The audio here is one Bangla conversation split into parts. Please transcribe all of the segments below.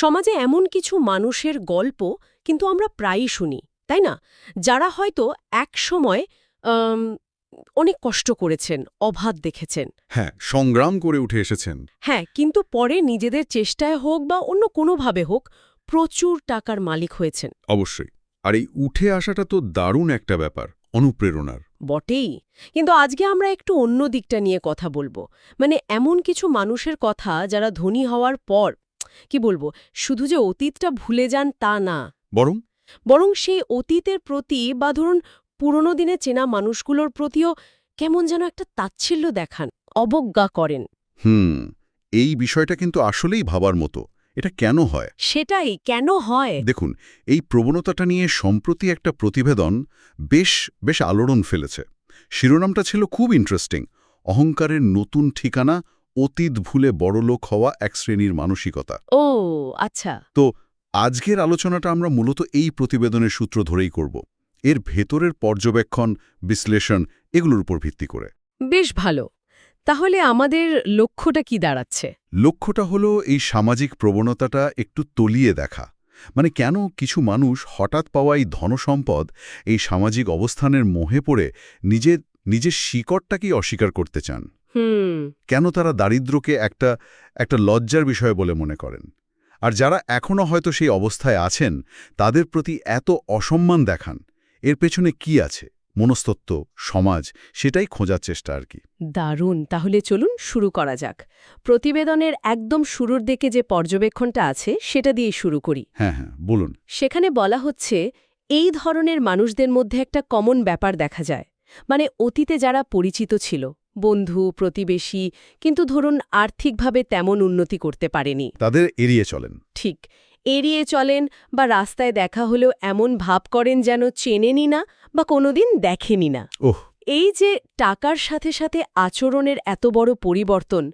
সমাজে এমন কিছু মানুষের গল্প কিন্তু আমরা প্রায়ই শুনি তাই না? যারা হয়তো এক সময় অনেক কষ্ট করেছেন অভাব দেখেছেন। হ্যাঁ সংগ্রাম করে উঠে এসেছেন। হ্যাঁ কিন্তু পরে নিজেদের চেষ্টায় হোক বা অন্য কোনোভাবে হোক প্রচুর টাকার মালিক হয়েছেন। অবশ্যই। আর এই উঠে আসাটা তো দারুণ একটা ব্যাপার অনুপ্রেরণার। বটেই। কিন্তু আজকে আমরা একটু অন্য দিকটা নিয়ে কথা বলব। মানে এমন কিছু মানুষের কথা যারা ধনী হওয়ার পর কি বলব শুধু যে অতীতটা ভুলে যান তা না। বরং? বরং সেই অতীতের প্রতি বা ধরুন পুরনো দিনে চেনা মানুষগুলোর প্রতিও কেমন যেন একটা তাচ্ছিল্য দেখান অবজ্ঞা করেন। হুম এই বিষয়টা কিন্তু আসলেই ভাবার মতো। এটা কেন হয়? সেটাই কেন হয়? দেখুন এই প্রবণতাটা নিয়ে সম্প্রতি একটা প্রতিবেদন বেশ বেশ আলোড়ন ফেলেছে। শিরোনামটা ছিল খুব ইন্টারেস্টিং অহংকারের নতুন ঠিকানা অতীত ভুলে বড়লোক হওয়া এক শ্রেণির মানসিকতা। ও আচ্ছা। তো আজকের আলোচনাটা আমরা মূলত এই প্রতিবেদনের সূত্র ধরেই করব। এর ভেতরের পর্যবেক্ষণ বিশ্লেষণ এগুলোর উপর ভিত্তি করে। বেশ ভালো। তাহলে আমাদের লক্ষ্যটা কি দাঁড়াচ্ছে? লক্ষ্যটা হলো এই সামাজিক প্রবণতাটা একটু তলিয়ে দেখা। মানে কেন কিছু মানুষ হঠাৎ পাওয়া এই ধনসম্পদ এই সামাজিক অবস্থানের মোহে পড়ে নিজের নিজের শিকড়টাকেই অস্বীকার করতে চান? কেন তারা দারিদ্র্যকে একটা একটা লজ্জার বিষয় বলে মনে করেন? আর যারা এখনও হয়তো সেই অবস্থায় আছেন তাদের প্রতি এত অসম্মান দেখান এর পেছনে কি আছে? মনস্তত্ত্ব সমাজ সেটাই খোঁজার চেষ্টা আর কি। দারুণ! তাহলে চলুন শুরু করা যাক। প্রতিবেদনের একদম শুরুর দিকে যে পর্যবেক্ষণটা আছে সেটা দিয়ে শুরু করি। হ্যাঁ হ্যাঁ বলুন। সেখানে বলা হচ্ছে এই ধরনের মানুষদের মধ্যে একটা কমন ব্যাপার দেখা যায়। মানে অতীতে যারা পরিচিত ছিল বন্ধু প্রতিবেশী কিন্তু ধরুন আর্থিকভাবে তেমন উন্নতি করতে পারেনি। তাদের এড়িয়ে চলেন। ঠিক এড়িয়ে চলেন বা রাস্তায় দেখা হলেও এমন ভাব করেন যেন চেনেনি না বা কোনোদিন দেখেনি না। ওহ। এই যে টাকার সাথে সাথে আচরণের এত বড় পরিবর্তন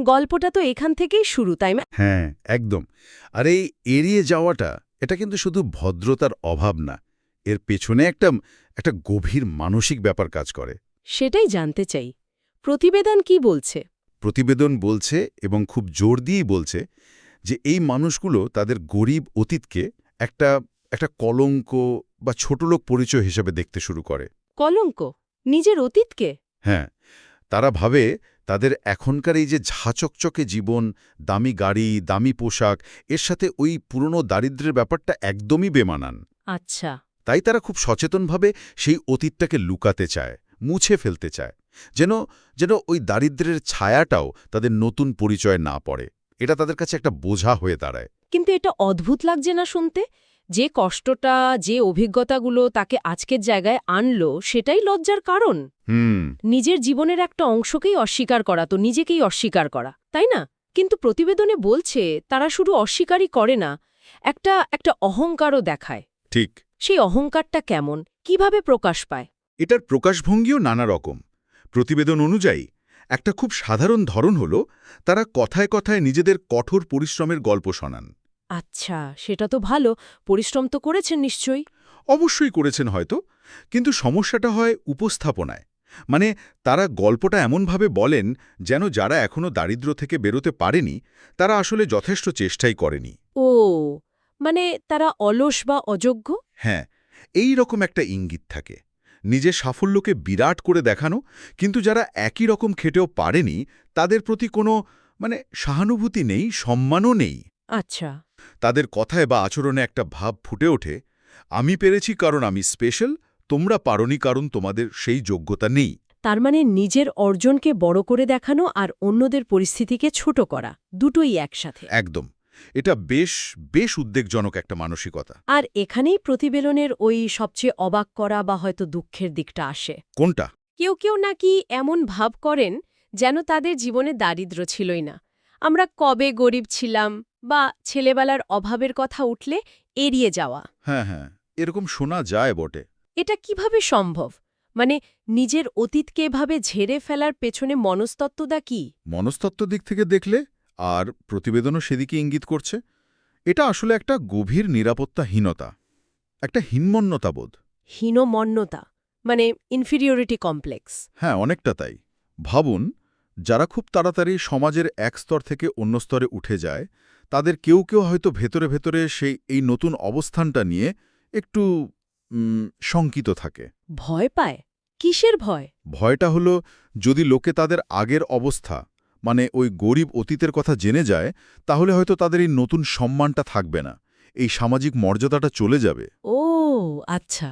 গল্পটা তো এখান থেকেই শুরু তাই না? হ্যাঁ একদম। আর এই এড়িয়ে যাওয়াটা এটা কিন্তু শুধু ভদ্রতার অভাব না এর পেছনে একটা একটা গভীর মানসিক ব্যাপার কাজ করে। সেটাই জানতে চাই। প্রতিবেদন কি বলছে? প্রতিবেদন বলছে এবং খুব জোর দিয়েই বলছে যে এই মানুষগুলো তাদের গরিব অতীতকে একটা একটা কলঙ্ক বা ছোটলোক পরিচয় হিসেবে দেখতে শুরু করে। কলঙ্ক? নিজের অতীতকে? হ্যাঁ তারা ভাবে তাদের এখনকার এই যে ঝাঁচকচকে জীবন দামি গাড়ি দামি পোশাক এর সাথে ওই পুরনো দারিদ্র্যের ব্যাপারটা একদমই বেমানান। আচ্ছা। তাই তারা খুব সচেতনভাবে সেই অতীতটাকে লুকাতে চায় মুছে ফেলতে চায়। যেন যেন ওই দারিদ্র্যের ছায়াটাও তাদের নতুন পরিচয় না পড়ে। এটা তাদের কাছে একটা বোঝা হয়ে দাঁড়ায়। কিন্তু এটা অদ্ভুত লাগছে না শুনতে? যে কষ্টটা যে অভিজ্ঞতাগুলো তাকে আজকের জায়গায় আনলো সেটাই লজ্জার কারণ। হুম। নিজের জীবনের একটা অংশকেই অস্বীকার করা তো নিজেকেই অস্বীকার করা তাই না? কিন্তু প্রতিবেদনে বলছে তারা শুধু অস্বীকারই করে না একটা একটা অহংকারও দেখায়। ঠিক। সেই অহংকারটা কেমন? কীভাবে প্রকাশ পায়? এটার প্রকাশভঙ্গিও নানা রকম। প্রতিবেদন অনুযায়ী একটা খুব সাধারণ ধরন হল তারা কথায় কথায় নিজেদের কঠোর পরিশ্রমের গল্প শোনান। আচ্ছা সেটা তো ভালো। পরিশ্রম তো করেছেন নিশ্চয়ই। অবশ্যই করেছেন হয়তো কিন্তু সমস্যাটা হয় উপস্থাপনায়। মানে তারা গল্পটা এমনভাবে বলেন যেন যারা এখনও দারিদ্র্য থেকে বেরোতে পারেনি তারা আসলে যথেষ্ট চেষ্টাই করেনি। ও মানে তারা অলস বা অযোগ্য? হ্যাঁ এই রকম একটা ইঙ্গিত থাকে। নিজের সাফল্যকে বিরাট করে দেখানো কিন্তু যারা একই রকম খেটেও পারেনি তাদের প্রতি কোনো মানে সহানুভূতি নেই সম্মানও নেই। আচ্ছা। তাদের কথায় বা আচরণে একটা ভাব ফুটে ওঠে আমি পেরেছি কারণ আমি স্পেশাল তোমরা পারনি কারণ তোমাদের সেই যোগ্যতা নেই। তার মানে নিজের অর্জনকে বড় করে দেখানো আর অন্যদের পরিস্থিতিকে ছোট করা দুটোই একসাথে। একদম। এটা বেশ বেশ উদ্বেগজনক একটা মানসিকতা। আর এখানেই প্রতিবেদনের ওই সবচেয়ে অবাক করা বা হয়তো দুঃখের দিকটা আসে। কোনটা? কেউ কেউ নাকি এমন ভাব করেন যেন তাদের জীবনে দারিদ্র্য ছিলই না। আমরা কবে গরিব ছিলাম বা ছেলেবেলার অভাবের কথা উঠলে এড়িয়ে যাওয়া। হ্যাঁ হ্যাঁ এরকম শোনা যায় বটে। এটা কীভাবে সম্ভব? মানে নিজের অতীতকে এভাবে ঝেড়ে ফেলার পেছনে মনস্তত্ত্বটা কি? মনস্তত্ত্ব দিক থেকে দেখলে আর প্রতিবেদনও সেদিকে ইঙ্গিত করছে। এটা আসলে একটা গভীর নিরাপত্তাহীনতা একটা হীনমন্যতাবোধ হীনমন্যতা মানে ইনফিরিয়রিটি কমপ্লেক্স হ্যাঁ অনেকটা তাই। ভাবুন যারা খুব তাড়াতাড়ি সমাজের এক স্তর থেকে অন্য স্তরে উঠে যায় তাদের কেউ কেউ হয়তো ভেতরে ভেতরে সেই এই নতুন অবস্থানটা নিয়ে একটু শঙ্কিত থাকে। ভয় পায়? কিসের ভয়? ভয়টা হলো যদি লোকে তাদের আগের অবস্থা মানে ওই গরিব অতীতের কথা জেনে যায় তাহলে হয়তো তাদের এই নতুন সম্মানটা থাকবে না। এই সামাজিক মর্যাদাটা চলে যাবে। ও আচ্ছা।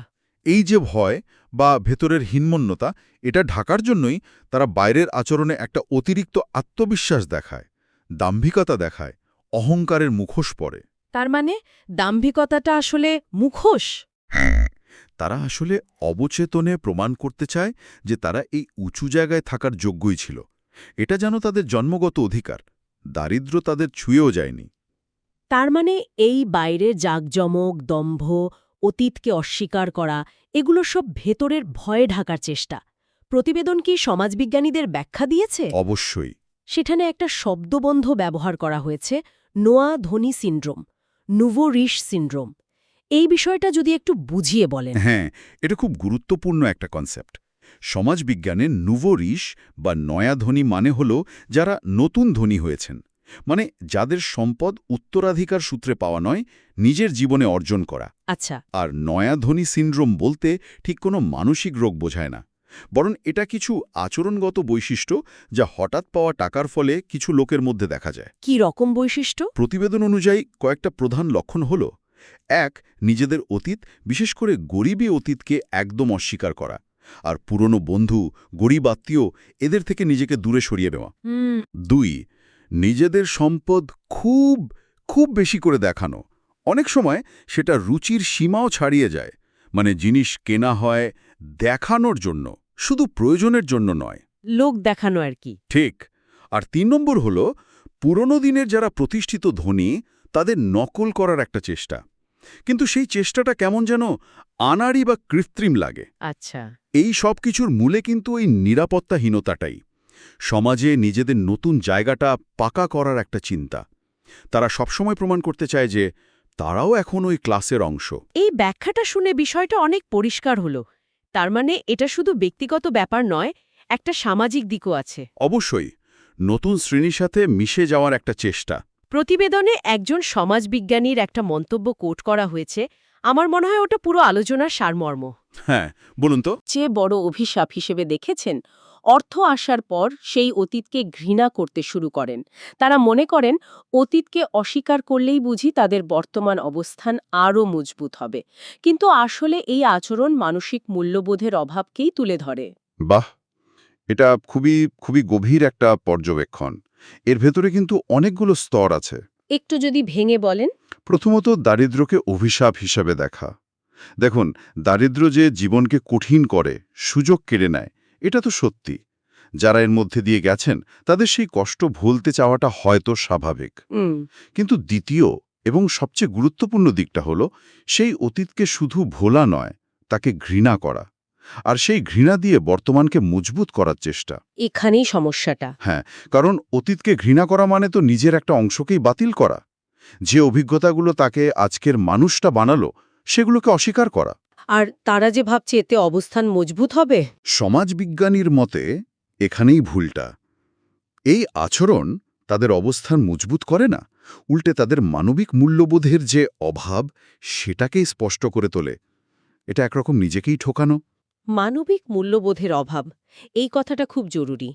এই যে ভয় বা ভেতরের হীনমন্যতা এটা ঢাকার জন্যই তারা বাইরের আচরণে একটা অতিরিক্ত আত্মবিশ্বাস দেখায় দাম্ভিকতা দেখায় অহংকারের মুখোশ পরে। তার মানে দাম্ভিকতাটা আসলে মুখোশ? তারা আসলে অবচেতনে প্রমাণ করতে চায় যে তারা এই উঁচু জায়গায় থাকার যোগ্যই ছিল। এটা যেন তাদের জন্মগত অধিকার দারিদ্র তাদের ছুঁয়েও যায়নি। তার মানে এই বাইরের জাকজমক দম্ভ অতীতকে অস্বীকার করা এগুলো সব ভেতরের ভয়ে ঢাকার চেষ্টা। প্রতিবেদন কি সমাজবিজ্ঞানীদের ব্যাখ্যা দিয়েছে? অবশ্যই। সেখানে একটা শব্দবন্ধ ব্যবহার করা হয়েছে নোয়া ধনী সিন্ড্রোম নুভো রিশ সিন্ড্রোম। এই বিষয়টা যদি একটু বুঝিয়ে বলেন। হ্যাঁ এটা খুব গুরুত্বপূর্ণ একটা কনসেপ্ট। সমাজবিজ্ঞানে নুভো রিশ বা নয়া ধনী মানে হল যারা নতুন ধনী হয়েছেন। মানে যাদের সম্পদ উত্তরাধিকার সূত্রে পাওয়া নয় নিজের জীবনে অর্জন করা। আচ্ছা। আর নয়া ধনী সিন্ড্রোম বলতে ঠিক কোনো মানসিক রোগ বোঝায় না। বরং এটা কিছু আচরণগত বৈশিষ্ট্য যা হঠাৎ পাওয়া টাকার ফলে কিছু লোকের মধ্যে দেখা যায়। কি রকম বৈশিষ্ট্য? প্রতিবেদন অনুযায়ী কয়েকটা প্রধান লক্ষণ হল এক নিজেদের অতীত বিশেষ করে গরিবী অতীতকে একদম অস্বীকার করা। আর পুরনো বন্ধু গরিব আত্মীয় এদের থেকে নিজেকে দূরে সরিয়ে নেওয়া। দুই নিজেদের সম্পদ খুব খুব বেশি করে দেখানো। অনেক সময় সেটা রুচির সীমাও ছাড়িয়ে যায় মানে জিনিস কেনা হয় দেখানোর জন্য শুধু প্রয়োজনের জন্য নয়। লোক দেখানো আর কি। ঠিক আর তিন নম্বর হল পুরনো দিনের যারা প্রতিষ্ঠিত ধনী তাদের নকল করার একটা চেষ্টা। কিন্তু সেই চেষ্টাটা কেমন যেন আনাড়ি বা কৃত্রিম লাগে। আচ্ছা। এই সব কিছুর মূলে কিন্তু এই নিরাপত্তাহীনতাটাই। সমাজে নিজেদের নতুন জায়গাটা পাকা করার একটা চিন্তা। তারা সবসময় প্রমাণ করতে চায় যে তারাও এখন ওই ক্লাসের অংশ। এই ব্যাখ্যাটা শুনে বিষয়টা অনেক পরিষ্কার হলো। তার মানে এটা শুধু ব্যক্তিগত ব্যাপার নয় একটা সামাজিক দিকও আছে। অবশ্যই নতুন শ্রেণির সাথে মিশে যাওয়ার একটা চেষ্টা। প্রতিবেদনে একজন সমাজবিজ্ঞানীর একটা মন্তব্য কোট করা হয়েছে। আমার মনে হয় ওটা পুরো আলোচনার সারমর্ম। হ্যাঁ বলুন তো। চেয়ে বড় অভিশাপ হিসেবে দেখেছেন অর্থ আসার পর সেই অতীতকে ঘৃণা করতে শুরু করেন। তারা মনে করেন অতীতকে অস্বীকার করলেই বুঝি তাদের বর্তমান অবস্থান আরও মজবুত হবে। কিন্তু আসলে এই আচরণ মানসিক মূল্যবোধের অভাবকেই তুলে ধরে। বাহ! এটা খুবই খুবই গভীর একটা পর্যবেক্ষণ। এর ভেতরে কিন্তু অনেকগুলো স্তর আছে। একটু যদি ভেঙে বলেন। প্রথমত দারিদ্র্যকে অভিশাপ হিসাবে দেখা। দেখুন দারিদ্র্য যে জীবনকে কঠিন করে সুযোগ কেড়ে নেয় এটা তো সত্যি। যারা এর মধ্যে দিয়ে গেছেন তাদের সেই কষ্ট ভুলতে চাওয়াটা হয়তো স্বাভাবিক। কিন্তু দ্বিতীয় এবং সবচেয়ে গুরুত্বপূর্ণ দিকটা হলো সেই অতীতকে শুধু ভোলা নয় তাকে ঘৃণা করা। আর সেই ঘৃণা দিয়ে বর্তমানকে মজবুত করার চেষ্টা। এখানেই সমস্যাটা। হ্যাঁ কারণ অতীতকে ঘৃণা করা মানে তো নিজের একটা অংশকেই বাতিল করা। যে অভিজ্ঞতাগুলো তাকে আজকের মানুষটা বানালো সেগুলোকে অস্বীকার করা। আর তারা যে ভাবছে এতে অবস্থান মজবুত হবে? সমাজবিজ্ঞানীর মতে এখানেই ভুলটা। এই আচরণ তাদের অবস্থান মজবুত করে না উল্টে তাদের মানবিক মূল্যবোধের যে অভাব সেটাকেই স্পষ্ট করে তোলে। এটা একরকম নিজেকেই ঠোকানো। মানবিক মূল্যবোধের অভাব এই কথাটা খুব জরুরি।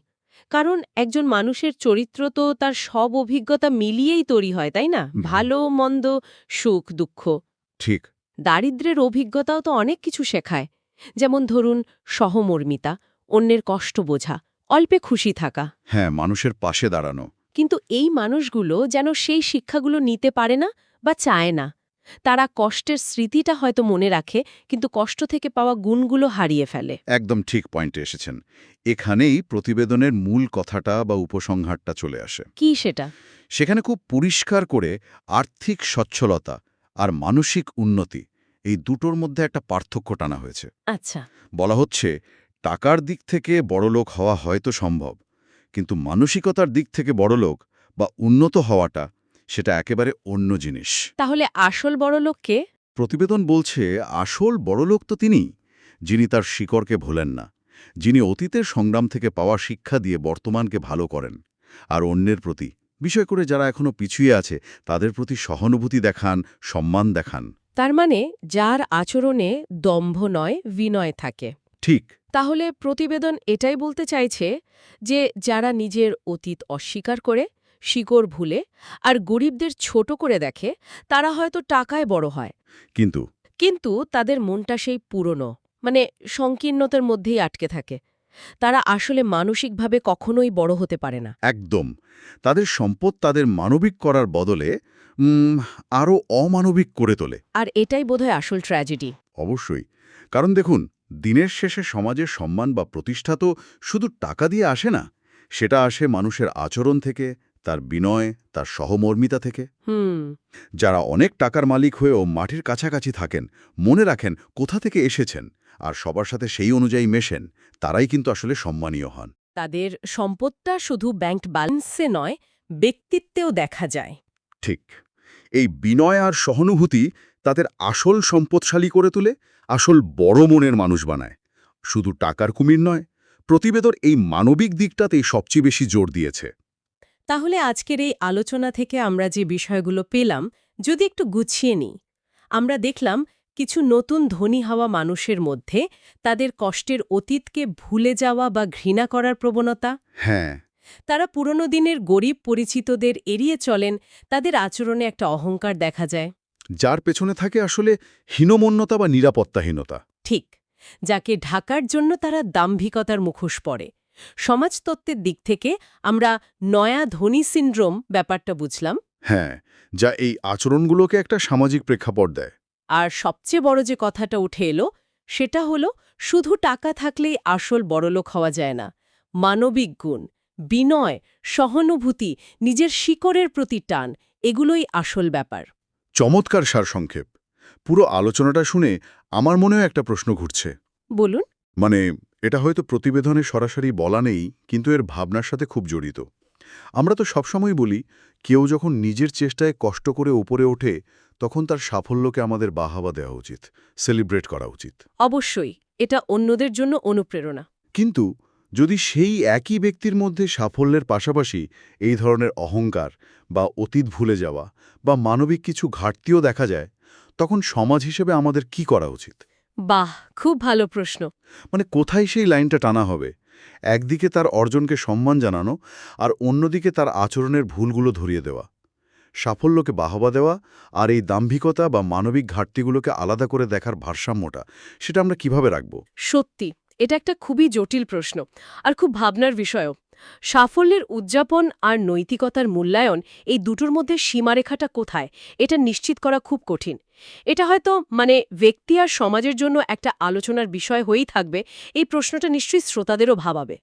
কারণ একজন মানুষের চরিত্র তো তার সব অভিজ্ঞতা মিলিয়েই তৈরি হয় তাই না? ভালো মন্দ সুখ দুঃখ। ঠিক। দারিদ্র্যের অভিজ্ঞতাও তো অনেক কিছু শেখায়। যেমন ধরুন সহমর্মিতা অন্যের কষ্ট বোঝা অল্পে খুশি থাকা। হ্যাঁ মানুষের পাশে দাঁড়ানো। কিন্তু এই মানুষগুলো যেন সেই শিক্ষাগুলো নিতে পারে না বা চায় না। তারা কষ্টের স্মৃতিটা হয়তো মনে রাখে কিন্তু কষ্ট থেকে পাওয়া গুণগুলো হারিয়ে ফেলে। একদম ঠিক পয়েন্টে এসেছেন। এখানেই প্রতিবেদনের মূল কথাটা বা উপসংহারটা চলে আসে। কি সেটা? সেখানে খুব পরিষ্কার করে আর্থিক সচ্ছলতা আর মানসিক উন্নতি এই দুটোর মধ্যে একটা পার্থক্য টানা হয়েছে। আচ্ছা। বলা হচ্ছে টাকার দিক থেকে বড়লোক হওয়া হয়তো সম্ভব কিন্তু মানসিকতার দিক থেকে বড়লোক বা উন্নত হওয়াটা সেটা একেবারে অন্য জিনিস। তাহলে আসল বড় লোককে প্রতিবেদন বলছে আসল বড়লোক তো তিনি যিনি তার শিকড়কে ভোলেন না যিনি অতীতের সংগ্রাম থেকে পাওয়া শিক্ষা দিয়ে বর্তমানকে ভালো করেন আর অন্যের প্রতি বিষয় করে যারা এখনও পিছুয়ে আছে তাদের প্রতি সহানুভূতি দেখান সম্মান দেখান। তার মানে যার আচরণে দম্ভ নয় বিনয় থাকে। ঠিক। তাহলে প্রতিবেদন এটাই বলতে চাইছে যে যারা নিজের অতীত অস্বীকার করে শিকড় ভুলে আর গরিবদের ছোট করে দেখে তারা হয়তো টাকায় বড় হয়। কিন্তু? কিন্তু তাদের মনটা সেই পুরনো মানে সংকীর্ণতার মধ্যেই আটকে থাকে। তারা আসলে মানসিকভাবে কখনোই বড় হতে পারে না। একদম। তাদের সম্পদ তাদের মানবিক করার বদলে আরও অমানবিক করে তোলে। আর এটাই বোধহয় আসল ট্র্যাজেডি। অবশ্যই। কারণ দেখুন দিনের শেষে সমাজের সম্মান বা প্রতিষ্ঠা তো শুধু টাকা দিয়ে আসে না সেটা আসে মানুষের আচরণ থেকে তার বিনয় তার সহমর্মিতা থেকে। হুম। যারা অনেক টাকার মালিক হয়েও মাটির কাছাকাছি থাকেন মনে রাখেন কোথা থেকে এসেছেন আর সবার সাথে সেই অনুযায়ী মেশেন তারাই কিন্তু আসলে সম্মানীয় হন। তাদের সম্পদটা শুধু ব্যাংক ব্যালেন্সে নয় ব্যক্তিত্বেও দেখা যায়। ঠিক। এই বিনয় আর সহানুভূতি তাদের আসল সম্পদশালী করে তুলে আসল বড় মনের মানুষ বানায়। শুধু টাকার কুমির নয় প্রতিবেদন এই মানবিক দিকটাতেই সবচেয়ে বেশি জোর দিয়েছে। তাহলে আজকের এই আলোচনা থেকে আমরা যে বিষয়গুলো পেলাম যদি একটু গুছিয়ে নিই। আমরা দেখলাম কিছু নতুন ধনী হওয়া মানুষের মধ্যে তাদের কষ্টের অতীতকে ভুলে যাওয়া বা ঘৃণা করার প্রবণতা। হ্যাঁ। তারা পুরনো দিনের গরিব পরিচিতদের এড়িয়ে চলেন তাদের আচরণে একটা অহংকার দেখা যায়। যার পেছনে থাকে আসলে হীনমন্যতা বা নিরাপত্তাহীনতা। ঠিক যাকে ঢাকার জন্য তারা দাম্ভিকতার মুখোশ পড়ে সমাজতত্ত্বের দিক থেকে আমরা নয়া ধনী সিন্ড্রোম ব্যাপারটা বুঝলাম। হ্যাঁ যা এই আচরণগুলোকে একটা সামাজিক প্রেক্ষাপট দেয়। আর সবচেয়ে বড় যে কথাটা উঠে এলো সেটা হলো শুধু টাকা থাকলেই আসল বড়লোক হওয়া যায় না। মানবিক গুণ বিনয় সহানুভূতি নিজের শিকড়ের প্রতি টান এগুলোই আসল ব্যাপার। চমৎকার সারসংক্ষেপ। পুরো আলোচনাটা শুনে আমার মনেও একটা প্রশ্ন ঘুরছে। বলুন। মানে এটা হয়তো প্রতিবেদনে সরাসরি বলা নেই কিন্তু এর ভাবনার সাথে খুব জড়িত। আমরা তো সবসময় বলি কেউ যখন নিজের চেষ্টায় কষ্ট করে উপরে ওঠে তখন তার সাফল্যকে আমাদের বাহাবা দেওয়া উচিত সেলিব্রেট করা উচিত। অবশ্যই এটা অন্যদের জন্য অনুপ্রেরণা। কিন্তু যদি সেই একই ব্যক্তির মধ্যে সাফল্যের পাশাপাশি এই ধরনের অহংকার বা অতীত ভুলে যাওয়া বা মানবিক কিছু ঘাটতিও দেখা যায় তখন সমাজ হিসেবে আমাদের কি করা উচিত? বাহ খুব ভালো প্রশ্ন। মানে কোথায় সেই লাইনটা টানা হবে? একদিকে তার অর্জনকে সম্মান জানানো আর অন্যদিকে তার আচরণের ভুলগুলো ধরিয়ে দেওয়া। সাফল্যকে বাহবা দেওয়া আর এই দাম্ভিকতা বা মানবিক ঘাটতিগুলোকে আলাদা করে দেখার ভারসাম্যটা সেটা আমরা কীভাবে রাখব? সত্যি এটা একটা খুবই জটিল প্রশ্ন আর খুব ভাবনার বিষয়ও। সাফল্যের উদযাপন আর নৈতিকতার মূল্যায়ন এই দুটোর মধ্যে সীমারেখাটা কোথায়, এটা নিশ্চিত করা খুব কঠিন। এটা হয়তো মানে ব্যক্তি আর সমাজের জন্য একটা আলোচনার বিষয় হয়েই থাকবে, এই প্রশ্নটা নিশ্চয়ই শ্রোতাদেরও ভাবাবে।